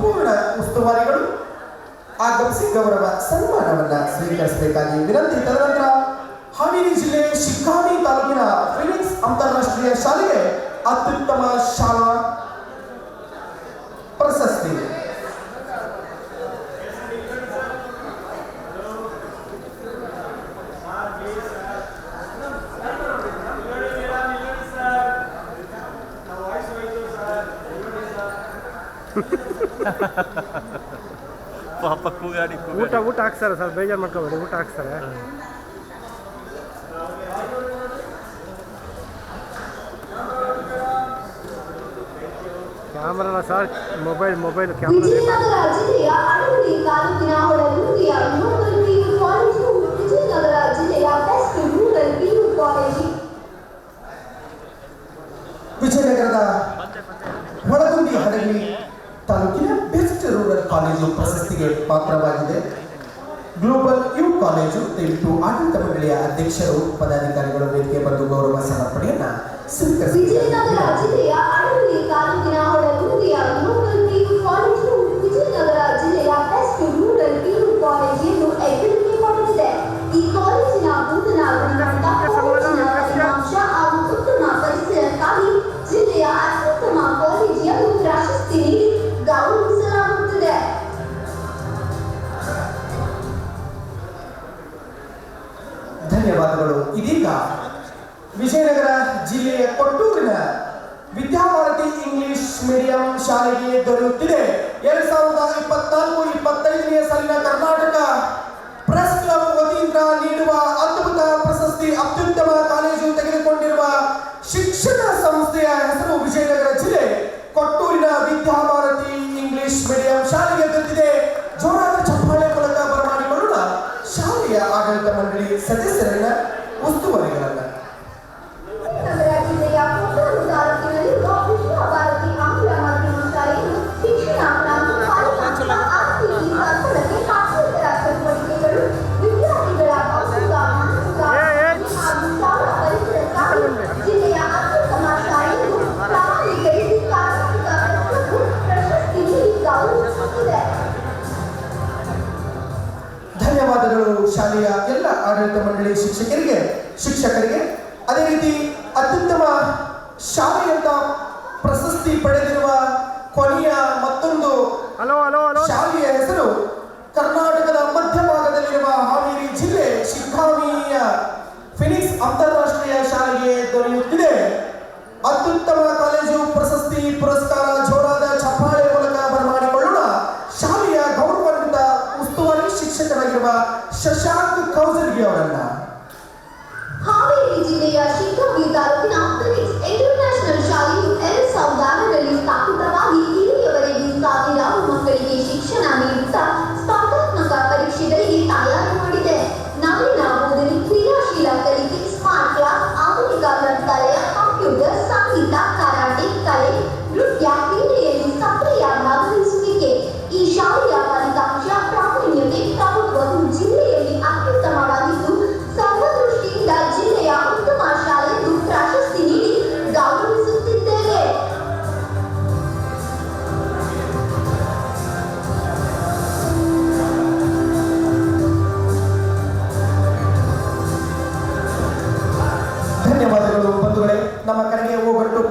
ಸಂಪೂರ್ಣ ಉಸ್ತುವಾರಿಗಳು ಆಗಮಿಸಿ ಗೌರವ ಸನ್ಮಾನವನ್ನ ಸ್ವೀಕರಿಸಬೇಕಾಗಿ ವಿನಂತಿ. ತದನಂತರ ಹಾವೇರಿ ಜಿಲ್ಲೆ ಶಿಕ್ಕಾಣಿ ತಾಲೂಕಿನ ಫಿನಿಕ್ಸ್ ಅಂತಾರಾಷ್ಟ್ರೀಯ ಶಾಲೆಗೆ ಅತ್ಯುತ್ತಮ ಶಾಲಾ ಪ್ರಶಸ್ತಿ ಪಾಪ ಕೂಗಾಡಿ ಊಟ ಊಟ ಹಾಕ್ತಾರೆ ಸರ್ ಬೇಜಾರು ಮಾಡ್ಕೋಬೇಡಿ ಊಟ ಹಾಕ್ತಾರೆ. ಕ್ಯಾಮ್ರಾನ ಸರ್ ಮೊಬೈಲ್ ಮೊಬೈಲ್ ಕ್ಯಾಮ್ರಾ ವಿಜಯನಗರದ ಹೊಳಗುಂದಿ ಹಡಗಲಿ ತಾಲೂಕಿನ ಬೆಸ್ಟ್ ರೂರಲ್ ಕಾಲೇಜು ಪ್ರಶಸ್ತಿಗೆ ಪಾತ್ರವಾಗಿದೆ. ಗ್ಲೋಬಲ್ ಯು ಕಾಲೇಜು ತೆಂಟು ಆಡಳಿತ ಮಂಡಳಿಯ ಅಧ್ಯಕ್ಷರು ಪದಾಧಿಕಾರಿಗಳು ವೇದಿಕೆ ಬಂದು ಗೌರವ ಸಮರ್ಪಣೆಯನ್ನ ವಿಜಯನಗರ ಪಡೆದಿರುವ ಕೊನೆಯ ಮತ್ತೊಂದು ಹಲೋ ಹಲೋ ಹಲೋ ಶಾಲೆಯ ಹೆಸರು ಕರ್ನಾಟಕದ ಮಧ್ಯಭಾಗದಲ್ಲಿರುವ ಹಾವೇರಿ ಜಿಲ್ಲೆ ಶಿಖಾವಿಯ ಫಿನಿಕ್ಸ್ ಅಂತಾರಾಷ್ಟ್ರೀಯ ಶಾಲೆಗೆ ದೊರೆಯುತ್ತಿದೆ. ಅತ್ಯುತ್ತಮ ಕಾಲೇಜು ಪ್ರಶಸ್ತಿ ಪುರಸ್ಕಾರ ಜೋರಾದ ಚಪ್ಪಾಳೆ ಮೂಲಕ ಬರಮಾಡಿಕೊಳ್ಳೋಣ ಶಾಲೆಯ ಗೌರವಾನ್ವಿತ ಉಸ್ತುವಾರಿ ಶಿಕ್ಷಕರಾಗಿರುವ ಶಶಾಂಕ್ ಕೌಸರ್ಗಿ ಅವರನ್ನ. ಹಾವೇರಿ ಜಿಲ್ಲೆಯ ಶಿಖಾಮಿ ತಾಲೂಕಿನ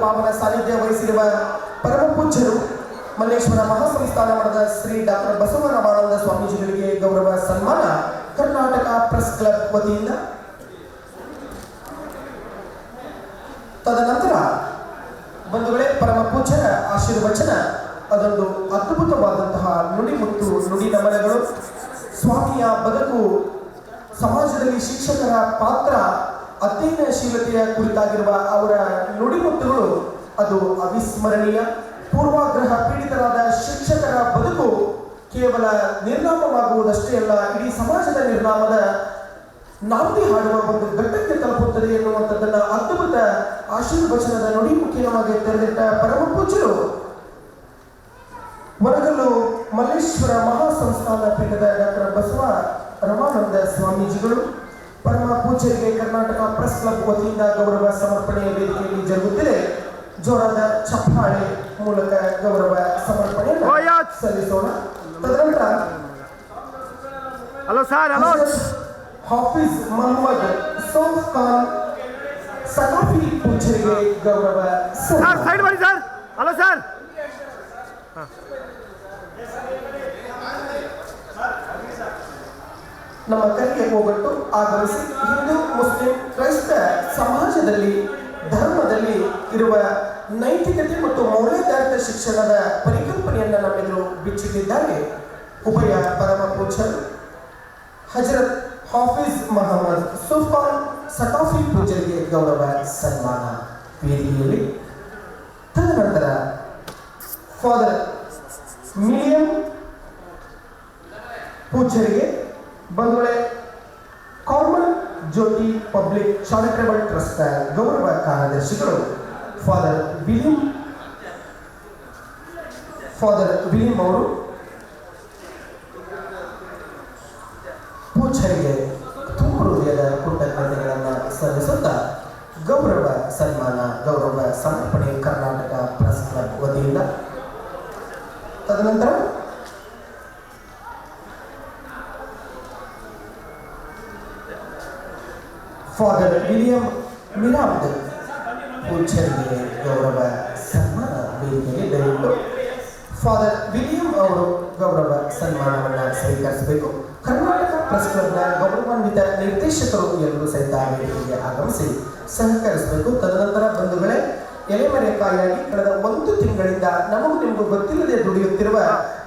ಪಾವನ ಸಾನ್ನಿಧ್ಯ ವಹಿಸಿರುವ ಪರಮ ಪೂಜ್ಯರು ಮಲ್ಲೇಶ್ವರ ಮಹಾಸಂಸ್ಥಾನ ಮಠದ ಶ್ರೀ ಡಾಕ್ಟರ್ ಬಸವರಾಮಾನಂದ ಸ್ವಾಮೀಜಿಗಳಿಗೆ ಗೌರವ ಸನ್ಮಾನ. ಕರ್ನಾಟಕ ಪ್ರೆಸ್ ಕ್ಲಬ್ ವತಿಯಿಂದ. ತದನಂತರ ಬಂಧುಗಳೇ, ಪರಮ ಪೂಜ್ಯರ ಆಶೀರ್ವಚನ, ಅದೊಂದು ಅದ್ಭುತವಾದಂತಹ ನುಡಿ ಮತ್ತು, ನುಡಿ ನಮನಗಳು. ಸ್ವಾಮಿಯ ಬದುಕು ಸಮಾಜದಲ್ಲಿ ಶಿಕ್ಷಕರ ಪಾತ್ರ ಅಧ್ಯಯನಶೀಲತೆಯ ಕುರಿತಾಗಿರುವ ಅವರ ನುಡಿಮುತ್ತುಗಳು ಅದು ಅವಿಸ್ಮರಣೀಯ, ಪೂರ್ವಾಗ್ರಹ ಪೀಡಿತರಾದ ಶಿಕ್ಷಕರ ಬದುಕು ಕೇವಲ ನಿರ್ನಾಮವಾಗುವುದಷ್ಟೇ ಅಲ್ಲ, ಇಡೀ ಸಮಾಜದ ನಿರ್ನಾಮದ ನಾಂದಿ ಹಾಡುವ ಒಂದು ಘಟ್ಟಕ್ಕೆ ತಲುಪುತ್ತದೆ ಎನ್ನುವಂಥದ್ದನ್ನ ಅದ್ಭುತ ಶಾಶ್ವತವಾಗಿ ತೆರೆದಿಟ್ಟ ಪರಮ ಪೂಜ್ಯರು ಮಲ್ಲೇಶ್ವರ ಮಹಾಸಂಸ್ಥಾನ ಪೀಠದ ಡಾಕ್ಟರ್ ಬಸವ ರಮಾನಂದ ಸ್ವಾಮೀಜಿಗಳು. ಪರಮ ಪೂಜ್ಯರಿಗೆ ಕರ್ನಾಟಕ ಪ್ರೆಸ್ ಕ್ಲಬ್ ವತಿಯಿಂದ ಗೌರವ ಸಮರ್ಪಣೆಯ ವೇದಿಕೆಯಲ್ಲಿ ಜರುಗುತ್ತಿದೆ ಜೋರಾದ ಚಪ್ಪಾಳೆ ಮೂಲಕ ಗೌರವ ಸಮರ್ಪಣೆಯನ್ನು ಓಯಾತ್! ಸಲ್ಲಿಸೋಣ ತದನಂತರ hello sir hello Hafiz Mohammed Sauf Khan Saqafi ಪೂಜ್ಯರಿಗೆ ಗೌರವ ಸರ್ ಸನ್ಮಾನ. ಸೈಡ್ ಮಾಡಿ ಸರ್ ಹಲೋ ಸರ್ ನಮ್ಮ ಕರೆಗೆ ಹೋಗಟ್ಟು ಆಗಮಿಸಿ ಹಿಂದೂ, ಮುಸ್ಲಿಂ, ಕ್ರೈಸ್ತ ಸಮಾಜದಲ್ಲಿ, ಧರ್ಮದಲ್ಲಿ ಇರುವ ನೈತಿಕತೆ ಮತ್ತು ಮೌಲ್ಯಾಧಾರಿತ ಶಿಕ್ಷಣದ ಪರಿಕಲ್ಪನೆಯನ್ನು ನಮ್ಮೆದುರು ಬಿಚ್ಚಿಟ್ಟಿದ್ದಾರೆ. ಉಭಯ ಪರಮ ಪೂಜರು ಹಜರತ್ ಹಾಫಿಜ್ ಮಹಮ್ಮದ್ ಸುಫಾನ್ ಸಕಾಫಿ ಪೂಜರಿಗೆ ಗೌರವ ಸನ್ಮಾನ ವೇದಿಕೆಯಲ್ಲಿ. ತದನಂತರ ಫಾದರ್ ಮಿಲಿಯಂ ಪೂಜ್ಯರಿಗೆ ಬಂಧುಗಳೇ, common Jyothi public charitable trust ಗೌರವ ಕಾರ್ಯದರ್ಶಿಗಳು, ಫಾದರ್ ವಿಲಿಂ ಫಾದರ್ ವಿಲಿಂ ಅವರು ಪೂಜರಿಗೆ ತುಂಬ ಹೃದಯದ ಕೃತಜ್ಞತೆಗಳನ್ನು ಸಲ್ಲಿಸುತ್ತಾ ಗೌರವ ಸನ್ಮಾನ, ಗೌರವ ಸಮರ್ಪಣೆ ಕರ್ನಾಟಕ ಪ್ರೆಸ್ ಕ್ಲಬ್ ವತಿಯಿಂದ. ತದನಂತರ ಫಾದರ್ ವಿಲಿಯಂ ಮಿರಾಮ್ದ್ ಪೂಜ್ಯರಿಗೆ ಗೌರವ ಸನ್ಮಾನ ವೇದಿಕೆಗೆ ದಯವಿಟ್ಟು ಫಾದರ್ ವಿಲಿಯಂ ಅವರು ಗೌರವ ಸನ್ಮಾನವನ್ನು ಸ್ವೀಕರಿಸಬೇಕು. ಕರ್ನಾಟಕ ಪ್ರೆಸ್ ಕ್ಲಬ್ನ ಗೌರವಾನ್ವಿತ ನಿರ್ದೇಶಕರು ಎಲ್ಲರೂ ಸಹಿತ ವೇದಿಕೆಗೆ ಆಗಮಿಸಿ ಸಹಕರಿಸಬೇಕು. ತದನಂತರ ಬಂಧುಗಳೇ ಎಲೆಮರೆಕಾಯಿಯಾಗಿ ಕಳೆದ ಒಂದು ತಿಂಗಳಿಂದ ನಮಗೂ ನಿಮಗೂ ಗೊತ್ತಿಲ್ಲದೆ ದುಡಿಯುತ್ತಿರುವ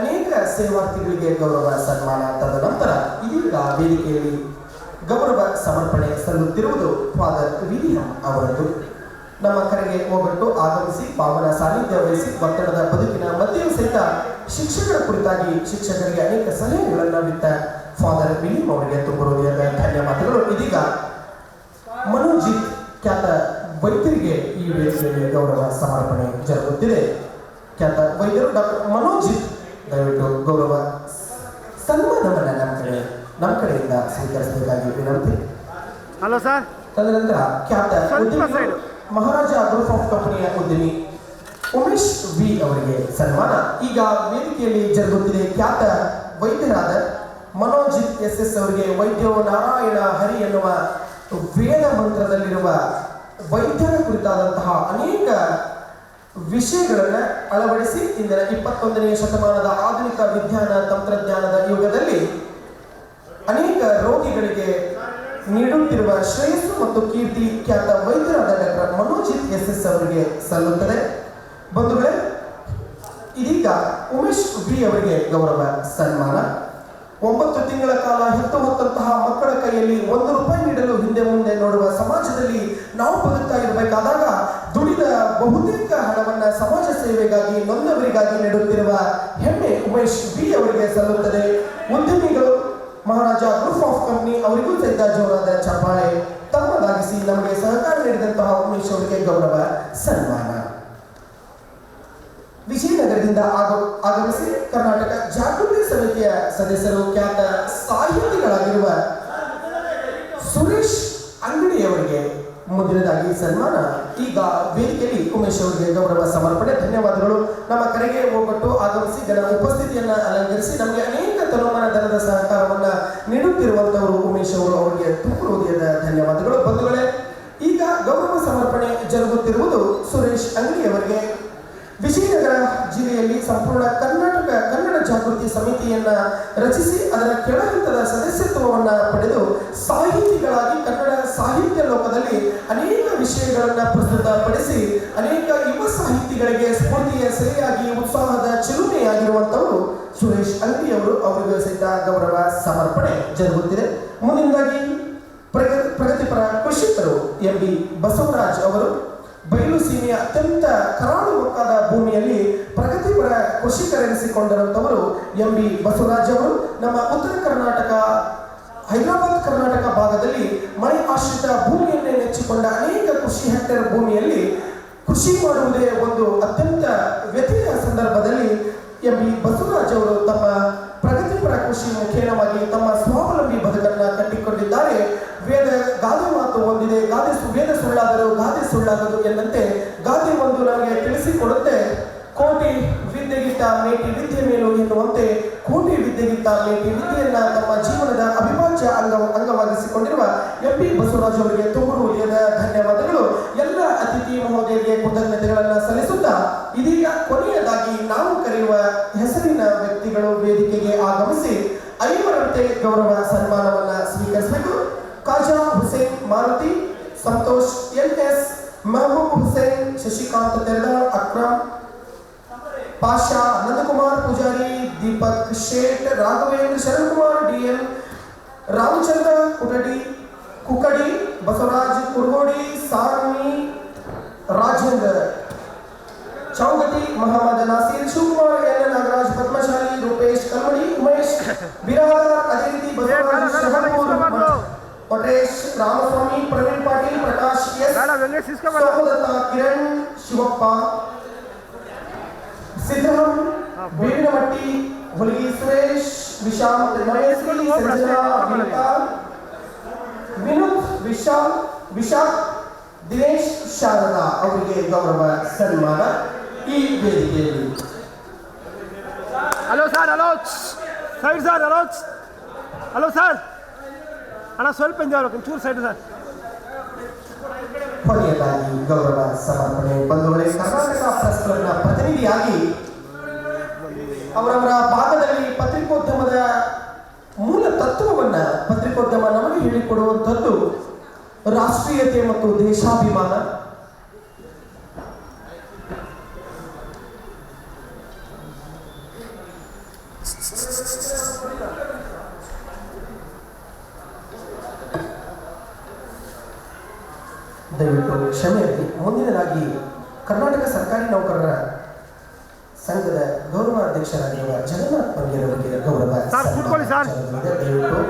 ಅನೇಕ ಸೇವಾರ್ಥಿಗಳಿಗೆ ಗೌರವ ಸನ್ಮಾನ ತದನಂತರ ಇದೀಗ ವೇದಿಕೆಯಲ್ಲಿ ಗೌರವ ಸಮರ್ಪಣೆ ಸಲ್ಲುತ್ತಿರುವುದು ಫಾದರ್ ವಿಲಿಯಂ ಅವರದ್ದು ನಮ್ಮ ಕರೆಗೆ ಒಬ್ಬಟ್ಟು ಆಗಮಿಸಿ ಪಾವನ ಸಾನ್ನಿಧ್ಯ ವಹಿಸಿ ಒತ್ತಡದ ಬದುಕಿನ ಮಧ್ಯೆಯೂ ಸಹಿತ ಶಿಕ್ಷಕರ ಕುರಿತಾಗಿ ಶಿಕ್ಷಕರಿಗೆ ಅನೇಕ ಸಲಹೆಗಳನ್ನು ಬಿಟ್ಟ ಫಾದರ್ ವಿಲಿಯಂ ಅವರಿಗೆ ತುಂಬ ಹೃದಯದ ಧನ್ಯವಾದಗಳು ಇದೀಗ ಮನೋಜಿತ್ ಖ್ಯಾತ ವೈದ್ಯರಿಗೆ ಈ ವೇದಿಕೆಯಲ್ಲಿ ಗೌರವ ಸಮರ್ಪಣೆ ಜರುಗುತ್ತಿದೆ. ಖ್ಯಾತ ವೈದ್ಯರು ಡಾಕ್ಟರ್ ಮನೋಜಿತ್, ದಯವಿಟ್ಟು ಗೌರವ ಸನ್ಮಾನವನ್ನು ನಮ್ಮ ಕಡೆ ನಮ್ಮ ಕಡೆಯಿಂದ ಸ್ವೀಕರಿಸಬೇಕಾಗಿ ವಿನಂತಿ. ಹಲೋ ಸರ್ ತದನಂತರ ಖ್ಯಾತ ಮಹಾರಾಜ ಗ್ರೂಪ್ ಆಫ್ ಕಂಪನಿಯ ಉದ್ಯಮಿ ಉಮೇಶ್ ವಿ ಅವರಿಗೆ ಸನ್ಮಾನ. ಈಗ ವೇದಿಕೆಯಲ್ಲಿ ಜರುಗುತ್ತಿದೆ ಖ್ಯಾತ ವೈದ್ಯರಾದ ಮನೋಜಿತ್ ಎಸ್ ಎಸ್ ಅವರಿಗೆ ವೈದ್ಯೋ ನಾರಾಯಣ ಹರಿ ಎನ್ನುವ ವೇದ ಮಂತ್ರದಲ್ಲಿರುವ ವೈದ್ಯರ ಕುರಿತಾದಂತಹ ಅನೇಕ ವಿಷಯಗಳನ್ನು ಅಳವಡಿಸಿ ಇಂದಿನ ಇಪ್ಪತ್ತೊಂದನೆಯ ಶತಮಾನದ ಆಧುನಿಕ ವಿಜ್ಞಾನ ತಂತ್ರಜ್ಞಾನದ ಯುಗದಲ್ಲಿ ಅನೇಕ ರೋಗಿಗಳಿಗೆ ನೀಡುತ್ತಿರುವ ಶ್ರೇಯಸ್ಸು ಮತ್ತು ಕೀರ್ತಿ ಖ್ಯಾತ ವೈದ್ಯರಾದ ಡಾಕ್ಟರ್ ಮನೋಜಿತ್ ಎಸ್ ಎಸ್ ಅವರಿಗೆ ಸಲ್ಲುತ್ತದೆ. ಬಂಧುಗಳೇ, ಇದೀಗ ಉಮೇಶ್ ಬಿ ಅವರಿಗೆ ಗೌರವ ಸನ್ಮಾನ. ಒಂಬತ್ತು ತಿಂಗಳ ಕಾಲ ಹೆತ್ತು ಹೊತ್ತಂತಹ ಮಕ್ಕಳ ಕೈಯಲ್ಲಿ ಒಂದು ರೂಪಾಯಿ ನೀಡಲು ಹಿಂದೆ ಮುಂದೆ ನೋಡುವ ಸಮಾಜದಲ್ಲಿ ನಾವು ಬದುಕ್ತಾ ಇರಬೇಕಾದಾಗ ದುಡಿದ ಬಹುತೇಕ ಹಣವನ್ನು ಸಮಾಜ ಸೇವೆಗಾಗಿ ನೊಂದವರಿಗಾಗಿ ನೀಡುತ್ತಿರುವ ಹೆಮ್ಮೆ ಉಮೇಶ್ ಬಿ ಅವರಿಗೆ ಸಲ್ಲುತ್ತದೆ. ಉದ್ಯಮಿಗಳು ಮಹಾರಾಜ ಗ್ರೂಪ್ ಆಫ್ ಕಂಪನಿ ಅವರಿಗೂ ಸಹಿತ ಜೋರಾದ ಚಪ್ಪಾಳೆ. ತಮ್ಮದಾಗಿಸಿ ನಮಗೆ ಸಹಕಾರ ನೀಡಿದಂತಹ ಉಮೇಶ್ ಅವರಿಗೆ ಗೌರವ, ಸನ್ಮಾನ. ವಿಜಯನಗರದಿಂದ ಆಗ- ಆಗಮಿಸಿ ಕರ್ನಾಟಕ ಜಾಗೃತಿ ಸಮಿತಿಯ ಸದಸ್ಯರು ಖ್ಯಾತ ಸಾಹಿತಿಗಳಾಗಿರುವ ಸುರೇಶ್ ಅಂಗಡಿಯವರಿಗೆ ಮುಂದಿನದಾಗಿ ಸನ್ಮಾನ. ಈಗ ವೇದಿಕೆಯಲ್ಲಿ ಉಮೇಶ್ ಅವರಿಗೆ ಗೌರವ ಸಮರ್ಪಣೆ, ಧನ್ಯವಾದಗಳು. ನಮ್ಮ ಕರೆಗೆ ಹೋಗಟ್ಟು ಆಗಮಿಸಿ ಜನ ಉಪಸ್ಥಿತಿಯನ್ನ ಅಲಂಕರಿಸಿ ನಮಗೆ ಅನೇಕ ತನುಮಾನ ಧನದ ಸಹಕಾರವನ್ನು ನೀಡುತ್ತಿರುವಂತವರು ಉಮೇಶ್ ಅವರು, ಅವರಿಗೆ ತುಂಬ ಹೃದಯದ ಧನ್ಯವಾದಗಳು. ಬಂಧುಗಳೇ, ಈಗ ಗೌರವ ಸಮರ್ಪಣೆ ಜರುಗುತ್ತಿರುವುದು ಸುರೇಶ್ ಅಂಗಡಿಯವರಿಗೆ. ವಿಜಯನಗರ ಜಿಲ್ಲೆಯಲ್ಲಿ ಸಂಪೂರ್ಣ ಕರ್ನಾಟಕ, ಕನ್ನಡ ಜಾಗೃತಿ ಸಮಿತಿಯನ್ನ ರಚಿಸಿ ಅದರ ಕೆಳಹಂತದ ಸದಸ್ಯತ್ವವನ್ನ ಪಡೆದು ಸಾಹಿತಿಗಳಾಗಿ ಕನ್ನಡ ಸಾಹಿತ್ಯ ಲೋಕದಲ್ಲಿ ಅನೇಕ ವಿಷಯಗಳನ್ನ ಪ್ರಸ್ತುತಪಡಿಸಿ ಅನೇಕ ಯುವ ಸಾಹಿತಿಗಳಿಗೆ ಸ್ಫೂರ್ತಿಯ ಸೆರೆಯಾಗಿ, ಉತ್ಸಾಹದ ಚಿಲುಮೆಯಾಗಿರುವಂತವರು ಸುರೇಶ್ ಅಂಗಡಿಯವರು ಅವರಿಗೆ ಸಹಿತ ಗೌರವ ಸಮರ್ಪಣೆ ಜರುಗುತ್ತಿದೆ. ಮುಂದಿನದಾಗಿ ಪ್ರಗತಿ, ಪ್ರಗತಿಪರ ಕೃಷಿಕರು ಎಂ ಬಿ ಬಸವರಾಜ್ ಅವರು. ಬಯಲು ಸೀಮೆಯ ಅತ್ಯಂತ ಕರಾಳು ಒಕ್ಕಾದ ಭೂಮಿಯಲ್ಲಿ ಪ್ರಗತಿಪರ ಕೃಷಿಕರೆನಿಸಿಕೊಂಡಿರುವಂಥವರು ಎಂ ಬಿ ಬಸವರಾಜ್ ಅವರು. ನಮ್ಮ ಉತ್ತರ ಕರ್ನಾಟಕ, ಹೈದರಾಬಾದ್ ಕರ್ನಾಟಕ ಭಾಗದಲ್ಲಿ ಮಳೆ ಆಶ್ರಿತ ಭೂಮಿಯನ್ನೇ ನೆಚ್ಚಿಕೊಂಡ ಅನೇಕ ಕೃಷಿ ಹೆಕ್ಟೇರ್ ಭೂಮಿಯಲ್ಲಿ ಕೃಷಿ ಮಾಡುವುದೇ ಒಂದು ಅತ್ಯಂತ ವ್ಯಥೆಯ ಸಂದರ್ಭದಲ್ಲಿ ಎಂ ಬಿ ಬಸವರಾಜ್ ಅವರು ತಮ್ಮ ಪ್ರಗತಿಪರ ಕೃಷಿ ಮುಖೇನವಾಗಿ ತಮ್ಮ ಸ್ವಾವಲಂಬಿ ಬದುಕನ್ನ ಕಟ್ಟಿಕೊಂಡಿದ್ದಾರೆ ವೇದ ಗಾದೆ ಮಾತು ಒಂದಿದೆ ಗಾದೆ ಸು- ವೇದ ಸುಳ್ಳಾದರೂ ಗಾದೆ ಸುಳ್ಳಾಗದು ಎಂದಂತೆ ಗಾದೆ ಒಂದು ನಮಗೆ ತಿಳಿಸಿಕೊಡುತ್ತೆ. ಕೋಟಿ ವಿದ್ಯೆಗಿಂತ ಮೇಟಿ ವಿದ್ಯೆ ಮೇಲು ಎನ್ನುವಂತೆ ಕೋಟಿ ವಿದ್ಯೆಗಿಂತ ಮೇಟಿ ವಿದ್ಯೆಯನ್ನ ತಮ್ಮ ಜೀವನದ ಅವಿಭಾಜ್ಯ ಅಂಗ ಅಂಗವಾಗಿಸಿಕೊಂಡಿರುವ ಎಂ ಪಿ ಬಸವರಾಜ್ ಅವರಿಗೆ ತುಂಬು ಹೃದಯದ ಧನ್ಯವಾದಗಳು. ಎಲ್ಲ ಅತಿಥಿ ಮಹೋದಯರಿಗೆ ಕೃತಜ್ಞತೆಗಳನ್ನು ಸಲ್ಲಿಸುತ್ತಾ ಇದೀಗ ಕೊನೆಯದಾಗಿ ನಾವು ಕರೆಯುವ ಹೆಸರಿನ ವ್ಯಕ್ತಿಗಳು ವೇದಿಕೆಗೆ ಆಗಮಿಸಿ ಐವರಂತೆ ಗೌರವ ಸನ್ಮಾನವನ್ನ ಸ್ವೀಕರಿಸಬೇಕು. ಕಾಜಾ ಹುಸೇನ್ ಮಾರುತಿ, ಸಂತೋಷ್ ಎಲ್ ಎಸ್ महबूब हुसैन शशिकांत तेलर अक्रम पाशा नंद कुमार पुजारी Deepak Sheth Raghavendra Sharan Kumar D L Ramachandra Kutadi Kukdi Basavaraj Kuragodi Sarani Rajendra Chougati Mohammed Nasir Shivakumar N Nagaraj Padmashali Rupesh Kalmadi Umesh Biradar Aditi Basavaraj Shaharpur Ramaswamy Praveen Patil Prakash S ಬೇಡ ವೆಂಕಟೇಶ್ ಇಸ್ಕೊಬೇಡ ಸಹೋದರ ಕಿರಣ್ ಶಿವಪ್ಪ ಸಿದ್ದರಾಮ್ ಬೇವಿನಮಟ್ಟಿ ಹುಲಿಗಿ ಸುರೇಶ್ ವಿಶಾಲ್ ಮಹೇಶ್ವರಿ ಸಂಜನಾ ವಿನುತಾ ವಿನೋದ್ ವಿಶಾಲ್ ವಿಶಾಲ್ ದಿನೇಶ್ ಶಾರದಾ ಅವರಿಗೆ ಗೌರವ ಸನ್ಮಾನ ಈ ವೇದಿಕೆಯಲ್ಲಿ hello sir hello side sir hello hello sir ಅಣ್ಣ, ಸ್ವಲ್ಪ ಹಿಂದೆ ಚೂರು ಸೈಡ್ ಸರ್ ಕೊನೆಯದಾಗಿ ಗೌರವ ಸಮರ್ಪಣೆ ಬಂಧುಗಳೇ, ಕರ್ನಾಟಕ ಪ್ರೆಸ್ ಕ್ಲಬ್ನ ಪ್ರತಿನಿಧಿಯಾಗಿ ಅವರವರ ಭಾಗದಲ್ಲಿ ಪತ್ರಿಕೋದ್ಯಮದ ಮೂಲ ತತ್ವವನ್ನ ಪತ್ರಿಕೋದ್ಯಮ ನಮಗೆ ಹೇಳಿಕೊಡುವಂಥದ್ದು ರಾಷ್ಟ್ರೀಯತೆ ಮತ್ತು ದೇಶಾಭಿಮಾನ. ದಯವಿಟ್ಟು ಕ್ಷಮೆಯಲ್ಲಿ ಮುಂದಿನದಾಗಿ ಕರ್ನಾಟಕ ಸರ್ಕಾರಿ ನೌಕರರ ಸಂಘದ ಗೌರವ ಅಧ್ಯಕ್ಷರಾಗಿರುವ ಜಗನ್ನಾಥ್ ಬಗ್ಗೆ ಗೌರವ. ದಯವಿಟ್ಟು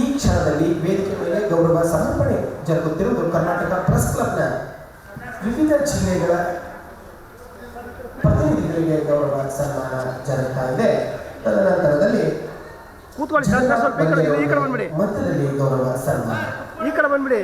ಈ ಕ್ಷಣದಲ್ಲಿ ವೇದಿಕೆ ಮೇಲೆ ಗೌರವ ಸಮರ್ಪಣೆ ಜರುಗುತ್ತಿರುವುದು ಕರ್ನಾಟಕ ಪ್ರೆಸ್ ಕ್ಲಬ್ನ ವಿವಿಧ ಜಿಲ್ಲೆಗಳ ಪ್ರತಿನಿಧಿಗಳಿಗೆ ಗೌರವ ಸನ್ಮಾನ ಜರುಗ್ತಾ ಇದೆ. ತದನಂತರದಲ್ಲಿ ಮಧ್ಯದಲ್ಲಿ ಗೌರವ ಸನ್ಮಾನ. ಈ ಕಡೆ ಬಂದ್ಬಿಡಿ.